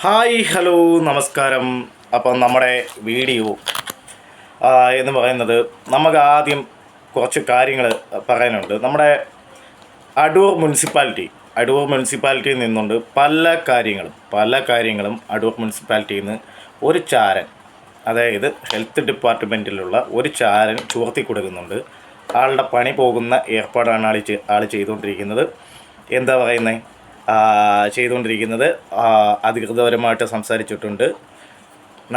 Hi hello നമസ്കാരം. അപ്പം നമ്മുടെ വീഡിയോ എന്ന് പറയുന്നത് നമുക്ക് ആദ്യം കുറച്ച് കാര്യങ്ങൾ പറയാനുണ്ട്. നമ്മുടെ അടൂർ മുനിസിപ്പാലിറ്റി അടൂർ മുനിസിപ്പാലിറ്റിയിൽ നിന്നുകൊണ്ട് പല കാര്യങ്ങളും പല കാര്യങ്ങളും അടൂർ മുനിസിപ്പാലിറ്റിയിൽ നിന്ന് ഒരു ചാരൻ അതായത് ഹെൽത്ത് ഡിപ്പാർട്ട്മെന്റിലുള്ള ഒരു ചാരൻ ചുവർത്തി കൊടുക്കുന്നുണ്ട്. ആളുടെ പണി പോകുന്ന ഏർപ്പാടാണ് ആൾ ആൾ ചെയ്തുകൊണ്ടിരിക്കുന്നത്. എന്താ പറയുന്നത് ചെയ്തുകൊണ്ടിരിക്കുന്നത്. അധികൃതപരമായിട്ട് സംസാരിച്ചിട്ടുണ്ട്.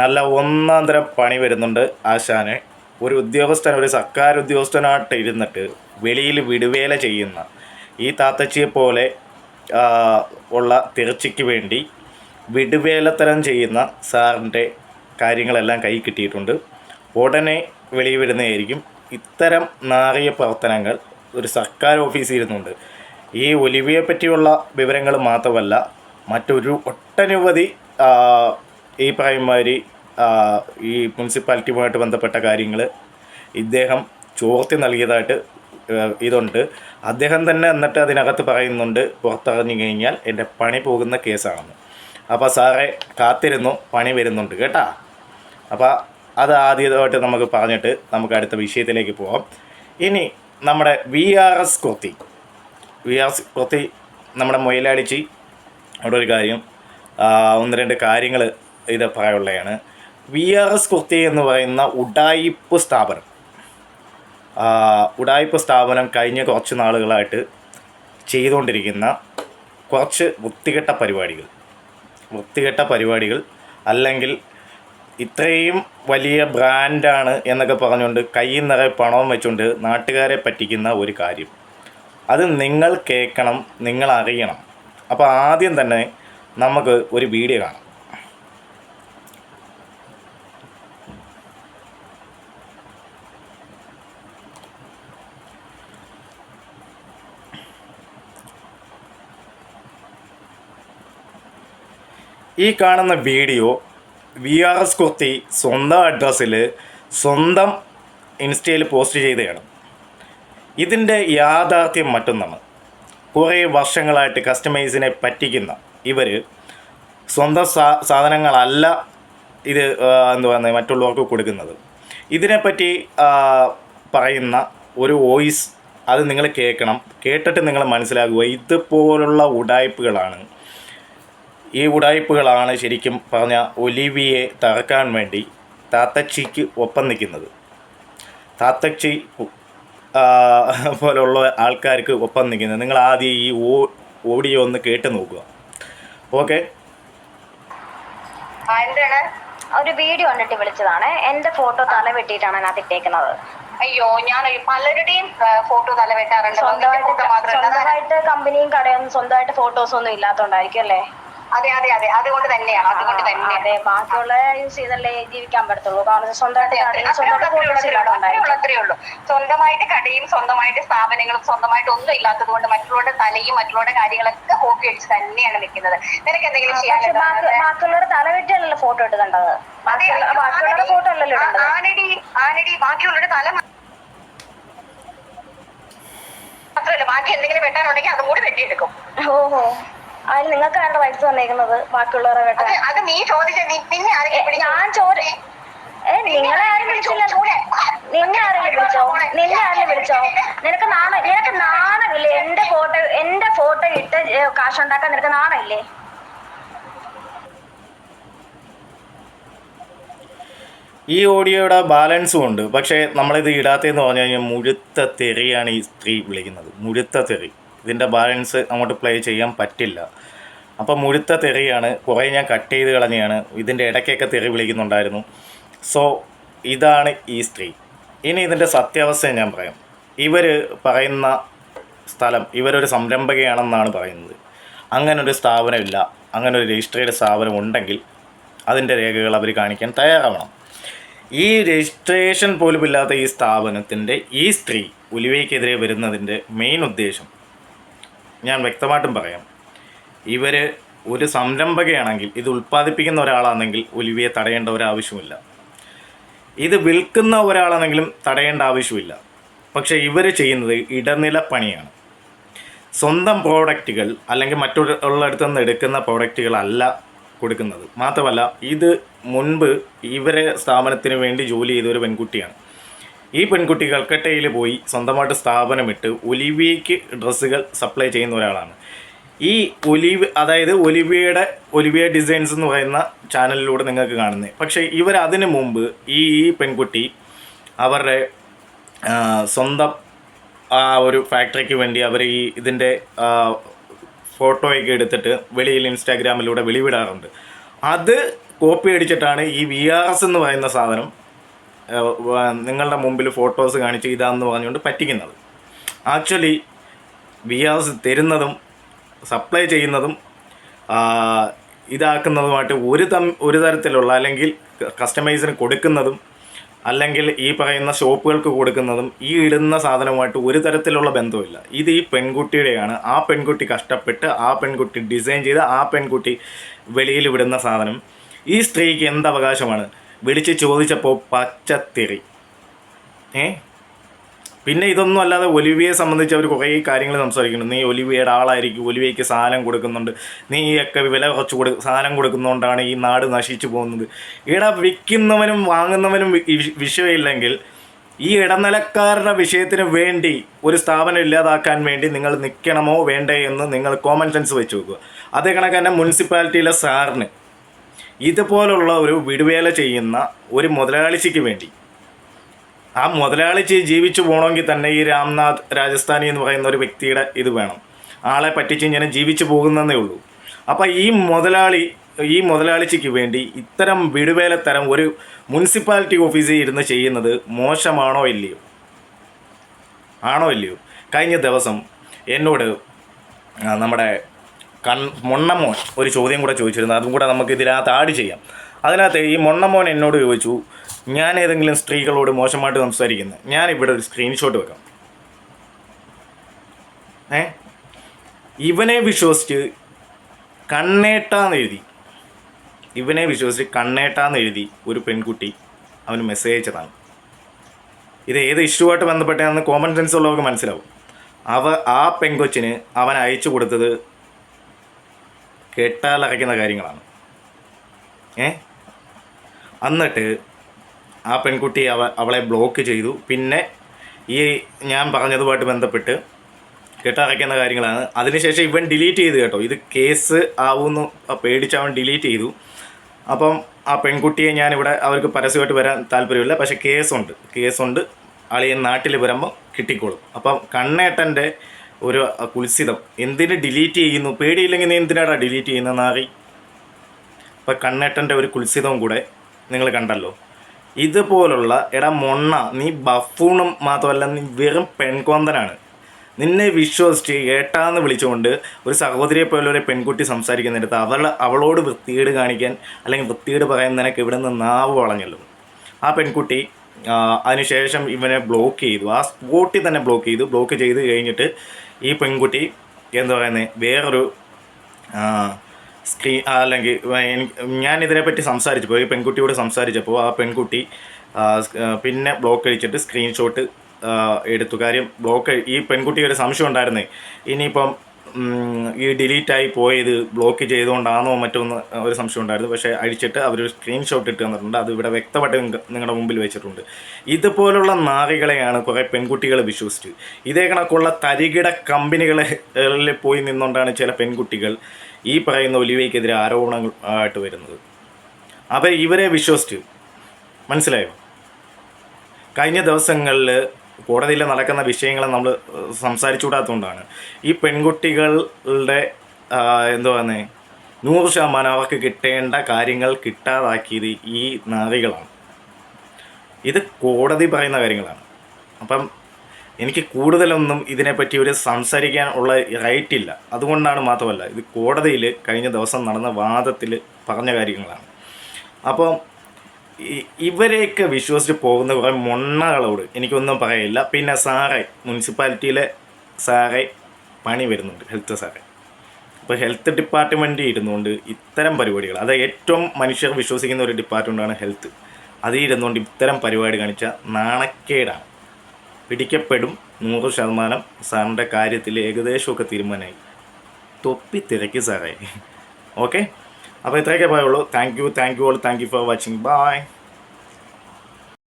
നല്ല ഒന്നാം തരം പണി വരുന്നുണ്ട് ആശാന്. ഒരു ഉദ്യോഗസ്ഥൻ ഒരു സർക്കാർ ഉദ്യോഗസ്ഥനായിട്ട് ഇരുന്നിട്ട് വെളിയിൽ വിടുവേല ചെയ്യുന്ന ഈ താത്തച്ചിയെ പോലെ ഉള്ള തിരച്ചിക്ക് വേണ്ടി വിടുവേലത്തരം ചെയ്യുന്ന സാറിന്റെ കാര്യങ്ങളെല്ലാം കൈ കിട്ടിയിട്ടുണ്ട്. ഉടനെ വെളിയിൽ വിടുന്നതായിരിക്കും. ഇത്തരം നാറിയ പ്രവർത്തനങ്ങൾ ഒരു സർക്കാർ ഓഫീസിൽ ഇരുന്നുണ്ട്. ഈ ഒലിവിയെ പറ്റിയുള്ള വിവരങ്ങൾ മാത്രമല്ല മറ്റൊരു ഒട്ടനവധി ഈ പറയുമാതിരി ഈ മുനിസിപ്പാലിറ്റിയുമായിട്ട് ബന്ധപ്പെട്ട കാര്യങ്ങൾ ഇദ്ദേഹം ചോർത്തി നൽകിയതായിട്ട് ഇതുണ്ട്. അദ്ദേഹം തന്നെ എന്നിട്ട് അതിനകത്ത് പറയുന്നുണ്ട് പുറത്തിറങ്ങി കഴിഞ്ഞാൽ എന്റെ പണി പോകുന്ന കേസാണെന്ന്. അപ്പോൾ സാറെ കാത്തിരുന്നു പണി വരുന്നുണ്ട് കേട്ടാ. അപ്പോൾ അത് ആദ്യമായിട്ട് നമുക്ക് പറഞ്ഞിട്ട് നമുക്ക് അടുത്ത വിഷയത്തിലേക്ക് പോവാം. ഇനി നമ്മുടെ വി ആർ എസ് കൊത്തി. വി ആർ എസ് കൊത്തി നമ്മുടെ മൊയിലാളിച്ചി അവിടെ ഒരു കാര്യം ഒന്ന് രണ്ട് കാര്യങ്ങൾ ഇത് പറയാനുള്ളതാണ്. വി ആർ എസ് കുർത്തി എന്ന് പറയുന്ന ഉഡായിപ്പ് സ്ഥാപനം. ഉഡായിപ്പ് സ്ഥാപനം കഴിഞ്ഞ കുറച്ച് നാളുകളായിട്ട് ചെയ്തുകൊണ്ടിരിക്കുന്ന കുറച്ച് വൃത്തികെട്ട പരിപാടികൾ. വൃത്തികെട്ട പരിപാടികൾ അല്ലെങ്കിൽ ഇത്രയും വലിയ ബ്രാൻഡാണ് എന്നൊക്കെ പറഞ്ഞുകൊണ്ട് കയ്യിൽ നിറയെ പണവും വെച്ചുകൊണ്ട് നാട്ടുകാരെ പറ്റിക്കുന്ന ഒരു കാര്യം. അത് നിങ്ങൾ കേൾക്കണം നിങ്ങൾ അറിയണം. അപ്പോൾ ആദ്യം തന്നെ നമുക്ക് ഒരു വീഡിയോ കാണാം. ഈ കാണുന്ന video V R S kurti സ്വന്തം അഡ്രസ്സിൽ സ്വന്തം ഇൻസ്റ്റയിൽ പോസ്റ്റ് ചെയ്തതാണ്. ഇതിന്റെ യാഥാർത്ഥ്യം മറ്റൊന്നാണ്. കുറേ വർഷങ്ങളായിട്ട് കസ്റ്റമൈസിനെ പറ്റിക്കുന്ന ഇവർ സ്വന്തം സാ സാധനങ്ങളല്ല ഇത് എന്ന് പറയുന്നത് മറ്റുള്ളവർക്ക് കൊടുക്കുന്നത്. ഇതിനെപ്പറ്റി പറയുന്ന ഒരു വോയിസ് അത് നിങ്ങൾ കേൾക്കണം. കേട്ടിട്ട് നിങ്ങൾ മനസ്സിലാക്കുക. ഇതുപോലുള്ള ഉടായ്പകളാണ്. ഈ ഉടായ്പകളാണ് ശരിക്കും പറഞ്ഞ ഒലിവിയെ തകർക്കാൻ വേണ്ടി താത്തച്ചിക്ക് ഒപ്പം നിൽക്കുന്നത്. താത്തച്ചി പോലുള്ള ആൾക്കാർക്ക് ഒപ്പം നിൽക്കുന്നത്. നിങ്ങൾ ആദ്യം ഈ ഓ ഓഡിയോ ഒന്ന് കേട്ട് നോക്കുക. ഓക്കെ? ഒരു വീഡിയോ കണ്ടിട്ട് വിളിച്ചതാണ്. എന്റെ ഫോട്ടോ തല വെട്ടിയിട്ടാണ് അതിനകത്ത് ഇട്ടേക്കുന്നത്. അയ്യോ ഞാൻ പലരുടെയും ഫോട്ടോ തല വെട്ടാറുണ്ട് സ്വന്തമായിട്ട് കമ്പനിയും കടയൊന്നും സ്വന്തമായിട്ട് ഫോട്ടോസ് ഒന്നും ഇല്ലാത്തോണ്ടായിരിക്കും അല്ലേ? അതെ അതെ അതെ. അതുകൊണ്ട് തന്നെയാണ് അതുകൊണ്ട് തന്നെ അതെ. ബാക്കിയുള്ള യൂസ് ചെയ്തല്ലേ ജീവിക്കാൻ പറ്റത്തുള്ളൂ. കാരണം സ്വന്തമായിട്ട് സ്വന്തമായിട്ട് ഉള്ളൂ. സ്വന്തമായിട്ട് കടയും സ്വന്തമായിട്ട് സ്ഥാപനങ്ങളും സ്വന്തമായിട്ട് ഒന്നും ഇല്ലാത്തത് കൊണ്ട് മറ്റുള്ളവരുടെ തലയും മറ്റുള്ളവരുടെ കാര്യങ്ങളൊക്കെ കോപ്പി അടിച്ച് തന്നെയാണ് നിൽക്കുന്നത്. നിനക്ക് എന്തെങ്കിലും ബാക്കിയുള്ളവരുടെ തല വെട്ടിയല്ലല്ലോ ഫോട്ടോ കണ്ടത് അയ്യോ, ബാക്കിയുള്ളവരുടെ ഫോട്ടോ അല്ലല്ലോ ആനടി ആനടി ബാക്കിയുള്ളവരുടെ തല മാത്രമല്ല ബാക്കി എന്തെങ്കിലും വെട്ടാനുണ്ടെങ്കിൽ അതും കൂടി വെട്ടിയെടുക്കും. ഓഹോ. അതിന് നിങ്ങൾക്ക് ആരുടെ റൈറ്റ്സ് വന്നേക്കുന്നത് ബാക്കിയുള്ളവരെ അത് നീ ചോദിച്ച നീ പിന്നെ ആരെങ്കിലും ഞാൻ ചോര ഏ നിങ്ങളെ ആരും വിളിച്ചില്ല. നിന്നെ ആരെങ്കിലും വിളിച്ചോ? നിന്നെ ആരെങ്കിലും വിളിച്ചോ? നിനക്ക് നാണ നിനക്ക് നാണമില്ലേ? എന്റെ ഫോട്ടോ എന്റെ ഫോട്ടോ ഇട്ട് കാശുണ്ടാക്കാൻ നിനക്ക് നാണമില്ലേ? ഈ ഓഡിയോയുടെ ബാലൻസും ഉണ്ട്. പക്ഷേ നമ്മളിത് ഇടാത്തതെന്ന് പറഞ്ഞു കഴിഞ്ഞാൽ മുഴുത്ത തെറിയാണ് ഈ സ്ത്രീ വിളിക്കുന്നത്. മുഴുത്ത തെറി. ഇതിന്റെ ബാലൻസ് അങ്ങോട്ട് പ്ലേ ചെയ്യാൻ പറ്റില്ല. അപ്പോൾ മുഴുത്ത തെറിയാണ് കുറേ ഞാൻ കട്ട് ചെയ്ത് കളഞ്ഞാണ് ഇതിന്റെ ഇടയ്ക്കൊക്കെ തെറി വിളിക്കുന്നുണ്ടായിരുന്നു. സോ ഇതാണ് ഈ സ്ത്രീ. ഇനി ഇതിന്റെ സത്യാവസ്ഥ ഞാൻ പറയാം. ഇവർ പറയുന്ന സ്ഥലം ഇവരൊരു സംരംഭകയാണെന്നാണ് പറയുന്നത്. അങ്ങനൊരു സ്ഥാപനമില്ല അങ്ങനെ ഒരു രജിസ്ട്രേഡ് സ്ഥാപനം ഉണ്ടെങ്കിൽ അതിന്റെ രേഖകൾ അവർ കാണിക്കാൻ തയ്യാറാവണം. ഈ രജിസ്ട്രേഷൻ പോലും ഇല്ലാത്ത ഈ സ്ഥാപനത്തിന്റെ ഈ സ്ത്രീ ഉലുവയ്ക്കെതിരെ വരുന്നതിന്റെ മെയിൻ ഉദ്ദേശം ഞാൻ വ്യക്തമായിട്ടും പറയാം. ഇവർ ഒരു സംരംഭകയാണെങ്കിൽ ഇത് ഉൽപ്പാദിപ്പിക്കുന്ന ഒരാളാണെങ്കിൽ ഒലിവിയെ തടയേണ്ട ഒരാവശ്യമില്ല. ഇത് വിൽക്കുന്ന ഒരാളാണെങ്കിലും തടയേണ്ട ആവശ്യമില്ല. പക്ഷേ ഇവർ ചെയ്യുന്നത് ഇടനില പണിയാണ്. സ്വന്തം പ്രോഡക്റ്റുകൾ അല്ലെങ്കിൽ മറ്റുള്ളടത്തു നിന്ന് എടുക്കുന്ന പ്രോഡക്റ്റുകളല്ല കൊടുക്കുന്നത്. മാത്രമല്ല ഇത് മുൻപ് ഇവരെ സ്ഥാപനത്തിന് വേണ്ടി ജോലി ചെയ്ത ഒരു പെൺകുട്ടിയാണ്. ഈ പെൺകുട്ടി കൽക്കട്ടയിൽ പോയി സ്വന്തമായിട്ട് സ്ഥാപനമിട്ട് ഒലിവിയയ്ക്ക് ഡ്രസ്സുകൾ സപ്ലൈ ചെയ്യുന്ന ഒരാളാണ്. ഈ ഒലിവ് അതായത് ഒലിവിയയുടെ ഒലിവിയ ഡിസൈൻസ് എന്ന് പറയുന്ന ചാനലിലൂടെ നിങ്ങൾക്ക് കാണുന്നത് പക്ഷേ ഇവർ അതിനു മുമ്പ് ഈ ഈ പെൺകുട്ടി അവരുടെ സ്വന്തം ആ ഒരു ഫാക്ടറിക്ക് വേണ്ടി അവർ ഈ ഇതിന്റെ ഫോട്ടോയൊക്കെ എടുത്തിട്ട് വെളിയിൽ ഇൻസ്റ്റാഗ്രാമിലൂടെ വെളിവിടാറുണ്ട്. അത് കോപ്പി അടിച്ചിട്ടാണ് ഈ വി ആർ എസ് എന്ന് പറയുന്ന സാധനം നിങ്ങളുടെ മുമ്പിൽ ഫോട്ടോസ് കാണിച്ച് ഇതാന്ന് പറഞ്ഞുകൊണ്ട് പറ്റിക്കുന്നത്. ആക്ച്വലി വി ആർ തരുന്നതും സപ്ലൈ ചെയ്യുന്നതും ഇതാക്കുന്നതുമായിട്ട് ഒരു തം ഒരു തരത്തിലുള്ള അല്ലെങ്കിൽ കസ്റ്റമൈസിന് കൊടുക്കുന്നതും അല്ലെങ്കിൽ ഈ പറയുന്ന ഷോപ്പുകൾക്ക് കൊടുക്കുന്നതും ഈ ഇടുന്ന സാധനവുമായിട്ട് ഒരു തരത്തിലുള്ള ബന്ധമില്ല ഇത് ഈ പെൺകുട്ടിയുടെയാണ്. ആ പെൺകുട്ടി കഷ്ടപ്പെട്ട് ആ പെൺകുട്ടി ഡിസൈൻ ചെയ്ത് ആ പെൺകുട്ടി വെളിയിൽ വിടുന്ന സാധനം. ഈ സ്ത്രീക്ക് എന്ത് അവകാശമാണ്? വിളിച്ച് ചോദിച്ചപ്പോൾ പച്ചത്തിറി ഏ? പിന്നെ ഇതൊന്നും അല്ലാതെ ഒലിവിയെ സംബന്ധിച്ച് അവർ കുറേ കാര്യങ്ങൾ സംസാരിക്കുന്നു നീ ഒലിവിയയുടെ ആളായിരിക്കും ഒലിവിയയ്ക്ക് സാധനം കൊടുക്കുന്നുണ്ട്. നീയൊക്കെ വില കുറച്ച് കൊടു സാധനം കൊടുക്കുന്നതുകൊണ്ടാണ് ഈ നാട് നശിച്ചു പോകുന്നത്. ഇവിടെ വിൽക്കുന്നവനും വാങ്ങുന്നവനും വിഷയമില്ലെങ്കിൽ ഈ ഇടനിലക്കാരുടെ വിഷയത്തിന് വേണ്ടി ഒരു സ്ഥാപനം ഇല്ലാതാക്കാൻ വേണ്ടി നിങ്ങൾ നിൽക്കണമോ വേണ്ടേ എന്ന് നിങ്ങൾ കോമൺ സെൻസ് വെച്ച് നോക്കുക. അതേ കണക്ക് തന്നെ മുനിസിപ്പാലിറ്റിയിലെ സാറിന്. ഇതുപോലുള്ള ഒരു വിടുവേല ചെയ്യുന്ന ഒരു മുതലാളിച്ചിക്ക് വേണ്ടി. ആ മുതലാളിച്ച് ജീവിച്ചു പോകണമെങ്കിൽ തന്നെ ഈ രാംനാഥ് രാജസ്ഥാനി എന്ന് പറയുന്ന ഒരു വ്യക്തിയുടെ ഇത് വേണം. ആളെ പറ്റിച്ച് ഇങ്ങനെ ജീവിച്ചു പോകുന്നതേ ഉള്ളൂ. അപ്പോൾ ഈ മുതലാളി ഈ മുതലാളിച്ചിക്ക് വേണ്ടി ഇത്തരം വിടുവേല തരം ഒരു മുനിസിപ്പാലിറ്റി ഓഫീസിൽ ഇരുന്ന് ചെയ്യുന്നത് മോശമാണോ ഇല്ലയോ? ആണോ ഇല്ലയോ? കഴിഞ്ഞ ദിവസം എന്നോട് നമ്മുടെ കൺ മൊണ്ണമോൻ ഒരു ചോദ്യം കൂടെ ചോദിച്ചിരുന്നു. അതും കൂടെ നമുക്ക് ഇതിനകത്ത് ആഡ് ചെയ്യാം. അതിനകത്ത് ഈ മൊണ്ണമോൻ എന്നോട് ചോദിച്ചു ഞാൻ ഏതെങ്കിലും സ്ത്രീകളോട് മോശമായിട്ട് സംസാരിക്കുന്നത് ഞാൻ ഇവിടെ ഒരു സ്ക്രീൻഷോട്ട് വെക്കാം. ഏ? ഇവനെ വിശ്വസിച്ച് കണ്ണേട്ടാന്ന് എഴുതി. ഇവനെ വിശ്വസിച്ച് കണ്ണേട്ടാന്ന് എഴുതി ഒരു പെൺകുട്ടി അവന് മെസ്സേജ് അയച്ചതാണ്. ഇത് ഏത് ഇഷ്യൂവായിട്ട് ബന്ധപ്പെട്ടാന്ന് കോമൺ സെൻസ് ഉള്ളവർക്ക് മനസ്സിലാവും. അവ ആ പെങ്കൊച്ചിന് അവൻ അയച്ചു കൊടുത്തത് കേട്ടാലറയ്ക്കുന്ന കാര്യങ്ങളാണ്. ഏ? എന്നിട്ട് ആ പെൺകുട്ടി അവ അവളെ ബ്ലോക്ക് ചെയ്തു. പിന്നെ ഈ ഞാൻ പറഞ്ഞതുമായിട്ട് ബന്ധപ്പെട്ട് കെട്ടറയ്ക്കുന്ന കാര്യങ്ങളാണ്. അതിനുശേഷം ഇവൻ ഡിലീറ്റ് ചെയ്തു കേട്ടോ. ഇത് കേസ് ആവുമെന്ന് പേടിച്ച് അവൻ ഡിലീറ്റ് ചെയ്തു. അപ്പം ആ പെൺകുട്ടിയെ ഞാനിവിടെ അവർക്ക് പരസ്യമായിട്ട് വരാൻ താല്പര്യമില്ല. പക്ഷേ കേസുണ്ട്. കേസുണ്ട്. അളിയൻ നാട്ടിൽ വരുമ്പോൾ കിട്ടിക്കോളും. അപ്പം കണ്ണേട്ടന്റെ ഒരു കുൽസിതം. എന്തിന് ഡിലീറ്റ് ചെയ്യുന്നു? പേടിയില്ലെങ്കിൽ നീ എന്തിനാടാ ഡിലീറ്റ് ചെയ്യുന്ന നാറി ഇപ്പം കണ്ണേട്ടന്റെ ഒരു കുൽസിതവും കൂടെ നിങ്ങൾ കണ്ടല്ലോ. ഇതുപോലുള്ള എടാ മൊണ്ണ നീ ബഫൂണും മാത്രമല്ല നീ വെറും പെൺകോന്തനാണ്. നിന്നെ വിശ്വസിച്ച് ഏട്ടാന്ന് വിളിച്ചുകൊണ്ട് ഒരു സഹോദരിയെ പോലെ ഒരു പെൺകുട്ടി സംസാരിക്കുന്നിടത്ത് അവൾ അവളോട് വൃത്തികേട് കാണിക്കാൻ അല്ലെങ്കിൽ വൃത്തികേട് പറയാൻ നിനക്ക് ഇവിടെ നിന്ന് നാവ് വളഞ്ഞല്ലോ. ആ പെൺകുട്ടി അതിനുശേഷം ഇവനെ ബ്ലോക്ക് ചെയ്തു. ആ സ്പോട്ടിൽ തന്നെ ബ്ലോക്ക് ചെയ്തു. ബ്ലോക്ക് ചെയ്ത് കഴിഞ്ഞിട്ട് ഈ പെൺകുട്ടി എന്താ പറയുന്നത് വേറൊരു സ്ക്രീൻ അല്ലെങ്കിൽ ഞാൻ ഇതിനെപ്പറ്റി സംസാരിച്ചപ്പോൾ ഈ പെൺകുട്ടിയോട് സംസാരിച്ചപ്പോൾ ആ പെൺകുട്ടി പിന്നെ ബ്ലോക്ക് അടിച്ചിട്ട് സ്ക്രീൻഷോട്ട് എടുത്തു. കാര്യം ബ്ലോക്ക് ഈ പെൺകുട്ടി ഒരു സംശയം ഉണ്ടായിരുന്നേ. ഇനിയിപ്പം ഈ ഡിലീറ്റായി പോയത് ബ്ലോക്ക് ചെയ്തുകൊണ്ടാണോ മറ്റോ എന്ന് ഒരു സംശയം ഉണ്ടായിരുന്നു. പക്ഷേ അടിച്ചിട്ട് അവർ സ്ക്രീൻഷോട്ട് ഇട്ട് തന്നിട്ടുണ്ട്. അത് ഇവിടെ വ്യക്തമായിട്ട് നിങ്ങളുടെ മുമ്പിൽ വെച്ചിട്ടുണ്ട്. ഇതുപോലുള്ള നാറികളെയാണ് കുറേ പെൺകുട്ടികൾ വിശ്വസിച്ച് ഇതേ കണക്കുള്ള തരികിട കമ്പനികളിൽ പോയി നിന്നുകൊണ്ടാണ് ചില പെൺകുട്ടികൾ ഈ പറയുന്ന ഒലിവയ്ക്കെതിരെ ആരോപണങ്ങൾ ആയിട്ട് വരുന്നത്. അപ്പോൾ ഇവരെ വിശ്വസിച്ച്. മനസ്സിലായോ? കഴിഞ്ഞ ദിവസങ്ങളിൽ കോടതിയിൽ നടക്കുന്ന വിഷയങ്ങൾ നമ്മൾ സംസാരിച്ചുകൂടാത്തതുകൊണ്ടാണ്. ഈ പെൺകുട്ടികളുടെ എന്തു പറയുന്നത് നൂറ് ശതമാനം അവർക്ക് കിട്ടേണ്ട കാര്യങ്ങൾ കിട്ടാതാക്കിയത് ഈ നാറികളാണ് ഇത് കോടതി പറയുന്ന കാര്യങ്ങളാണ്. അപ്പം എനിക്ക് കൂടുതലൊന്നും ഇതിനെപ്പറ്റി ഒരു സംസാരിക്കാൻ ഉള്ള റൈറ്റ് ഇല്ല. അതുകൊണ്ടാണ് മാത്രമല്ല ഇത് കോടതിയിൽ കഴിഞ്ഞ ദിവസം നടന്ന വാദത്തിൽ പറഞ്ഞ കാര്യങ്ങളാണ്. അപ്പോൾ ഈ- ഇവരെയൊക്കെ വിശ്വസിച്ച് പോകുന്ന കുറേ മൊണ്ണകളോട് എനിക്കൊന്നും പറയില്ല. പിന്നെ സാറേ മുനിസിപ്പാലിറ്റിയിലെ സാറേ പണി വരുന്നുണ്ട് ഹെൽത്ത് സാറേ. അപ്പോൾ ഹെൽത്ത് ഡിപ്പാർട്ട്മെന്റ് ഇരുന്നുകൊണ്ട് ഇത്തരം പരിപാടികൾ അത് ഏറ്റവും മനുഷ്യർ വിശ്വസിക്കുന്ന ഒരു ഡിപ്പാർട്ട്മെന്റാണ് ഹെൽത്ത്. അതിൽ ഇരുന്നുകൊണ്ട് ഇത്തരം പരിപാടി കാണിച്ച നാണക്കേടാണ്. പിടിക്കപ്പെടും നൂറ് ശതമാനം സാറിന്റെ കാര്യത്തിൽ ഏകദേശമൊക്കെ തീരുമാനമായി. തൊപ്പി തിരക്കി സാറേ. ഓക്കെ? അപ്പോൾ ഇത്രയൊക്കെ പറയുള്ളൂ thank you thank you all thank you for watching bye